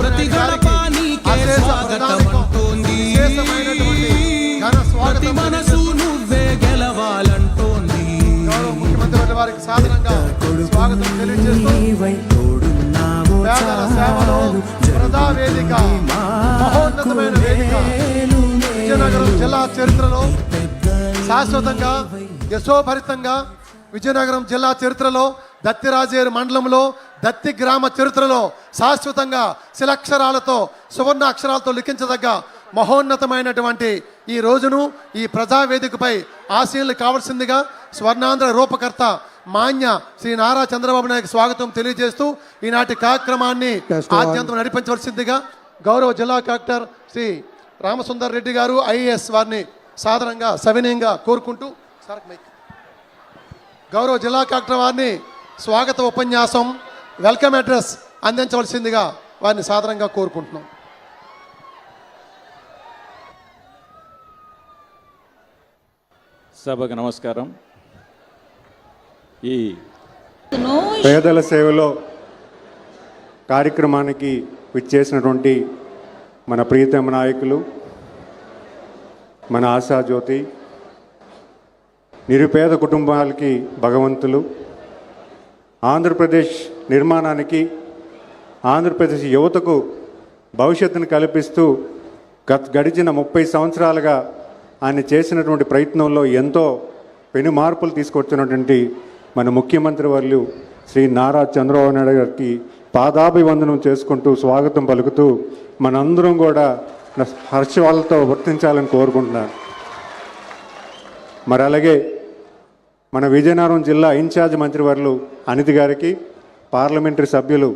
ప్రతి గడప నీకే స్వాగతం అంటోంది ప్రతి మనసు నువ్వే గెలవాలంటోంది. ముఖ్యమంత్రి వారికి సాధారణంగా స్వాగతం తెలియజేస్తూ పేదల సేవలో ప్రజా వేదిక మహోన్నతమైన వేదిక. విజయనగరం జిల్లా చరిత్రలో శాశ్వతంగా యశోభరితంగా విజయనగరం జిల్లా చరిత్రలో దత్తిరాజేరు మండలంలో దత్తి గ్రామ చరిత్రలో శాశ్వతంగా శిలక్షరాలతో సువర్ణ అక్షరాలతో లిఖించదగ్గ మహోన్నతమైనటువంటి ఈ రోజును ఈ ప్రజావేదికపై ఆశీనులు కావాల్సిందిగా స్వర్ణాంధ్ర రూపకర్త మాన్య శ్రీ నారా చంద్రబాబు నాయుడు స్వాగతం తెలియజేస్తూ ఈనాటి కార్యక్రమాన్ని ఆద్యంతం నడిపించవలసిందిగా గౌరవ జిల్లా కలెక్టర్ శ్రీ రామసుందర్ రెడ్డి గారు ఐఏఎస్ వారిని సాధారణంగా సవినయంగా కోరుకుంటూ. గౌరవ జిల్లా కలెక్టర్ వారిని స్వాగత ఉపన్యాసం వెల్కమ్ అడ్రస్ అందించవలసిందిగా వారిని సాధారణంగా కోరుకుంటున్నాం. సభకు నమస్కారం. ఈ పేదల సేవలో కార్యక్రమానికి విచ్చేసినటువంటి మన ప్రియతమ నాయకులు మన ఆశాజ్యోతి నిరుపేద కుటుంబాలకి భగవంతులు ఆంధ్రప్రదేశ్ నిర్మాణానికి ఆంధ్రప్రదేశ్ యువతకు భవిష్యత్తును కల్పిస్తూ గత గడిచిన ముప్పై సంవత్సరాలుగా ఆయన చేసినటువంటి ప్రయత్నంలో ఎంతో పెను మార్పులు తీసుకొచ్చినటువంటి మన ముఖ్యమంత్రి వర్యులు శ్రీ నారా చంద్రబాబు నాయుడు గారికి పాదాభివందనం చేసుకుంటూ స్వాగతం పలుకుతూ మనందరం కూడా హర్షవాళ్ళతో వర్తించాలని కోరుకుంటున్నాను. మరి అలాగే మన విజయనగరం జిల్లా ఇన్ఛార్జ్ మంత్రివర్యులు అనితి గారికి పార్లమెంటరీ సభ్యులు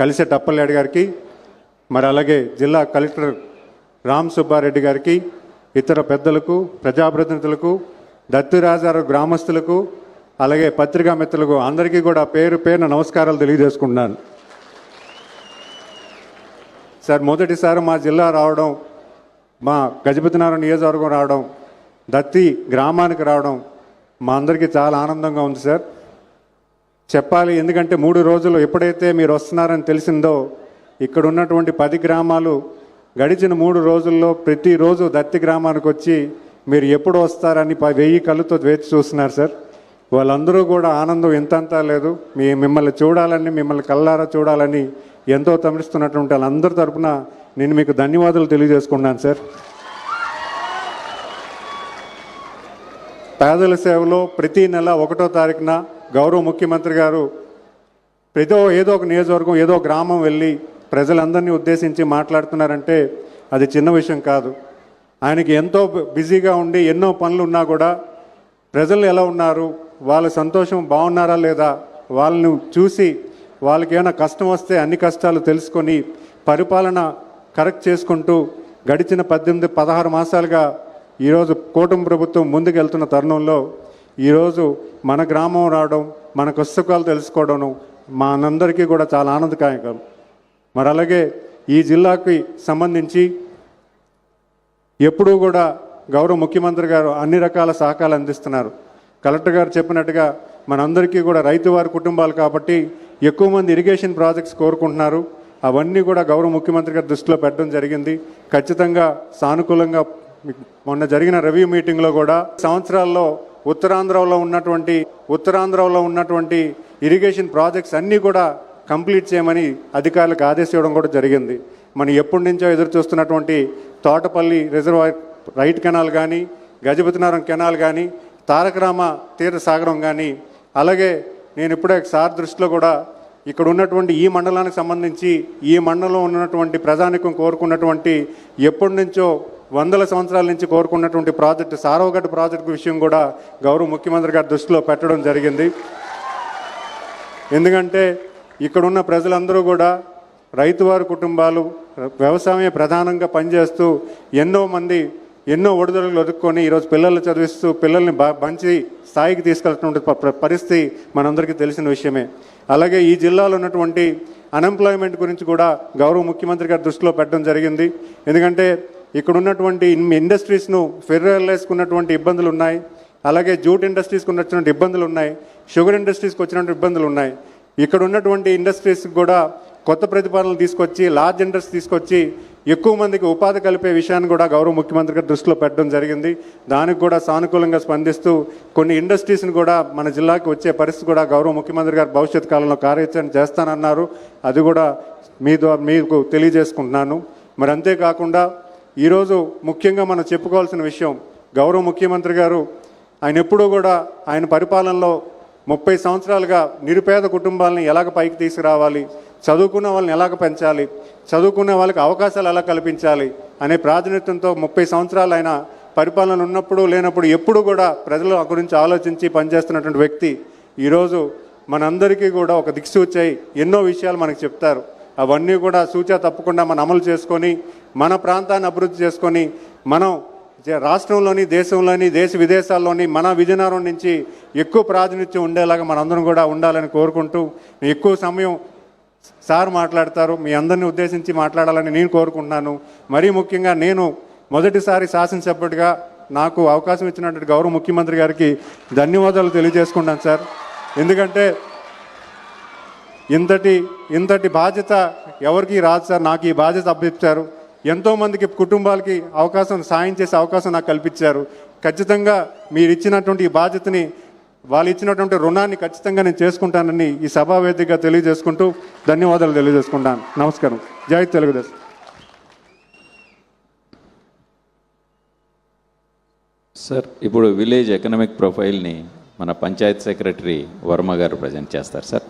కలిసే టప్పలనాయుడు గారికి మరి అలాగే జిల్లా కలెక్టర్ రామ్ సుబ్బారెడ్డి గారికి ఇతర పెద్దలకు ప్రజాప్రతినిధులకు దత్తిరాజారు గ్రామస్తులకు అలాగే పత్రికా మిత్రులకు అందరికీ కూడా పేరు పేరున నమస్కారాలు తెలియజేసుకుంటున్నాను. సార్ మొదటిసారి మా జిల్లా రావడం మా గజపతినారాయణ నియోజకవర్గం రావడం దత్తి గ్రామానికి రావడం మా అందరికీ చాలా ఆనందంగా ఉంది సార్. చెప్పాలి ఎందుకంటే మూడు రోజులు ఎప్పుడైతే మీరు వస్తున్నారని తెలిసిందో ఇక్కడ ఉన్నటువంటి పది గ్రామాలు గడిచిన మూడు రోజుల్లో ప్రతిరోజు దత్తి గ్రామానికి వచ్చి మీరు ఎప్పుడు వస్తారని ప- వెయ్యి కళ్ళుతో వేచి చూస్తున్నారు సార్. వాళ్ళందరూ కూడా ఆనందం ఎంతంతా లేదు. మీ మిమ్మల్ని చూడాలని మిమ్మల్ని కల్లారా చూడాలని ఎంతో తమిస్తున్నటువంటి వాళ్ళందరి తరపున నేను మీకు ధన్యవాదాలు తెలియజేసుకున్నాను సార్. పేదల సేవలో ప్రతి నెల ఒకటో తారీఖున గౌరవ ముఖ్యమంత్రి గారు ప్రతి ఏదో ఒక నియోజకవర్గం ఏదో గ్రామం వెళ్ళి ప్రజలందరినీ ఉద్దేశించి మాట్లాడుతున్నారంటే అది చిన్న విషయం కాదు. ఆయనకి ఎంతో బిజీగా ఉండి ఎన్నో పనులు ఉన్నా కూడా ప్రజలు ఎలా ఉన్నారు? వాళ్ళ సంతోషం బాగున్నారా లేదా? వాళ్ళని చూసి వాళ్ళకి ఏమైనా కష్టం వస్తే అన్ని కష్టాలు తెలుసుకొని పరిపాలన కరెక్ట్ చేసుకుంటూ గడిచిన పద్దెనిమిది పదహారు మాసాలుగా ఈరోజు కూటమి ప్రభుత్వం ముందుకెళ్తున్న తరుణంలో ఈరోజు మన గ్రామం రావడం మన కష్టకాలు తెలుసుకోవడం మా అందరికీ కూడా చాలా ఆనందదాయకం. మరి అలాగే ఈ జిల్లాకి సంబంధించి ఎప్పుడూ కూడా గౌరవ ముఖ్యమంత్రి గారు అన్ని రకాల సహకారాలు అందిస్తున్నారు. కలెక్టర్ గారు చెప్పినట్టుగా మనందరికీ కూడా రైతు వారి కుటుంబాలు కాబట్టి ఎక్కువ మంది ఇరిగేషన్ ప్రాజెక్ట్స్ కోరుకుంటున్నారు. అవన్నీ కూడా గౌరవ ముఖ్యమంత్రి గారి దృష్టిలో పెట్టడం జరిగింది. ఖచ్చితంగా సానుకూలంగా మొన్న జరిగిన రివ్యూ మీటింగ్లో కూడా సంవత్సరాల్లో ఉత్తరాంధ్రలో ఉన్నటువంటి ఉత్తరాంధ్రలో ఉన్నటువంటి ఇరిగేషన్ ప్రాజెక్ట్స్ అన్నీ కూడా కంప్లీట్ చేయమని అధికారులకు ఆదేశించడం కూడా జరిగింది. మనం ఎప్పటి నుంచో ఎదురు చూస్తున్నటువంటి తోటపల్లి రిజర్వాయర్ రైట్ కెనాల్ కానీ గజపతినగరం కెనాల్ కానీ తారకరామ తీర సాగరం కానీ అలాగే నేను ఇప్పుడే సార్ దృష్టిలో కూడా ఇక్కడ ఉన్నటువంటి ఈ మండలానికి సంబంధించి ఈ మండలంలో ఉన్నటువంటి ప్రజానికం కోరుకున్నటువంటి ఎప్పటి నుంచో వందల సంవత్సరాల నుంచి కోరుకున్నటువంటి ప్రాజెక్టు సారవగడ్డ ప్రాజెక్టు విషయం కూడా గౌరవ ముఖ్యమంత్రి గారి దృష్టిలో పెట్టడం జరిగింది. ఎందుకంటే ఇక్కడున్న ప్రజలందరూ కూడా రైతువారి కుటుంబాలు వ్యవసాయమే ప్రధానంగా పనిచేస్తూ ఎన్నో మంది ఎన్నో ఒడిదొడుగులు ఒదుక్కొని ఈరోజు పిల్లల్ని చదివిస్తూ పిల్లల్ని మంచి స్థాయికి తీసుకెళ్తున్న ప- పరిస్థితి మనందరికీ తెలిసిన విషయమే. అలాగే ఈ జిల్లాలో ఉన్నటువంటి అన్ఎంప్లాయ్మెంట్ గురించి కూడా గౌరవ ముఖ్యమంత్రి గారి దృష్టిలో పెట్టడం జరిగింది. ఎందుకంటే ఇక్కడ ఉన్నటువంటి ఇన్- ఇండస్ట్రీస్ను ఫెర్రలేసుకున్నటువంటి ఇబ్బందులు ఉన్నాయి అలాగే జూట్ ఇండస్ట్రీస్కి ఉన్నటువంటి ఇబ్బందులు ఉన్నాయి షుగర్ ఇండస్ట్రీస్కి వచ్చినటువంటి ఇబ్బందులు ఉన్నాయి ఇక్కడ ఉన్నటువంటి ఇండస్ట్రీస్కి కూడా కొత్త ప్రతిపాదనలు తీసుకొచ్చి లార్జ్ ఇండస్ట్రీ తీసుకొచ్చి ఎక్కువ మందికి ఉపాధి కలిపే విషయాన్ని కూడా గౌరవ ముఖ్యమంత్రి గారి దృష్టిలో పెట్టడం జరిగింది. దానికి కూడా సానుకూలంగా స్పందిస్తూ కొన్ని ఇండస్ట్రీస్ని కూడా మన జిల్లాకి వచ్చే పరిస్థితి కూడా గౌరవ ముఖ్యమంత్రి గారు భవిష్యత్ కాలంలో కార్యాచరణ చేస్తానన్నారు. అది కూడా మీ ద్వారా మీకు తెలియజేసుకుంటున్నాను. మరి అంతేకాకుండా ఈరోజు ముఖ్యంగా మనం చెప్పుకోవాల్సిన విషయం గౌరవ ముఖ్యమంత్రి గారు ఆయన ఎప్పుడూ కూడా ఆయన పరిపాలనలో ముప్పై సంవత్సరాలుగా నిరుపేద కుటుంబాలను ఎలాగ పైకి తీసుకురావాలి చదువుకున్న వాళ్ళని ఎలాగ పెంచాలి చదువుకునే వాళ్ళకి అవకాశాలు ఎలా కల్పించాలి అనే ప్రాతినిధ్యంతో ముప్పై సంవత్సరాలు ఆయన పరిపాలన ఉన్నప్పుడు లేనప్పుడు ఎప్పుడు కూడా ప్రజల గురించి ఆలోచించి పనిచేస్తున్నటువంటి వ్యక్తి. ఈరోజు మనందరికీ కూడా ఒక దిక్సూచి ఎన్నో విషయాలు మనకు చెప్తారు. అవన్నీ కూడా సూచన తప్పకుండా మనం అమలు చేసుకొని మన ప్రాంతాన్ని అభివృద్ధి చేసుకొని మనం రాష్ట్రంలోని దేశంలోని దేశ విదేశాల్లోని మన విజయనగరం నుంచి ఎక్కువ ప్రాతినిధ్యం ఉండేలాగా మనందరం కూడా ఉండాలని కోరుకుంటూ ఎక్కువ సమయం సార్ మాట్లాడతారు మీ అందరిని ఉద్దేశించి మాట్లాడాలని నేను కోరుకుంటున్నాను. మరీ ముఖ్యంగా నేను మొదటిసారి శాసనసభ్యుడిగా నాకు అవకాశం ఇచ్చినటువంటి గౌరవ ముఖ్యమంత్రి గారికి ధన్యవాదాలు తెలియజేసుకుంటాను సార్. ఎందుకంటే ఇంతటి ఇంతటి బాధ్యత ఎవరికి రాదు సార్. నాకు ఈ బాధ్యత అప్పగించారు ఎంతోమందికి కుటుంబాలకి అవకాశం సాయం చేసే అవకాశం నాకు కల్పించారు. ఖచ్చితంగా మీరు ఇచ్చినటువంటి ఈ బాధ్యతని వాళ్ళు ఇచ్చినటువంటి రుణాన్ని ఖచ్చితంగా నేను చేసుకుంటానని ఈ సభా వేదికగా తెలియజేసుకుంటూ ధన్యవాదాలు తెలియజేసుకుంటాను. నమస్కారం. జై తెలుగుదేశం. సార్ ఇప్పుడు విలేజ్ ఎకనామిక్ ప్రొఫైల్ని మన పంచాయత్ సెక్రటరీ వర్మ గారు ప్రజెంట్ చేస్తారు సార్.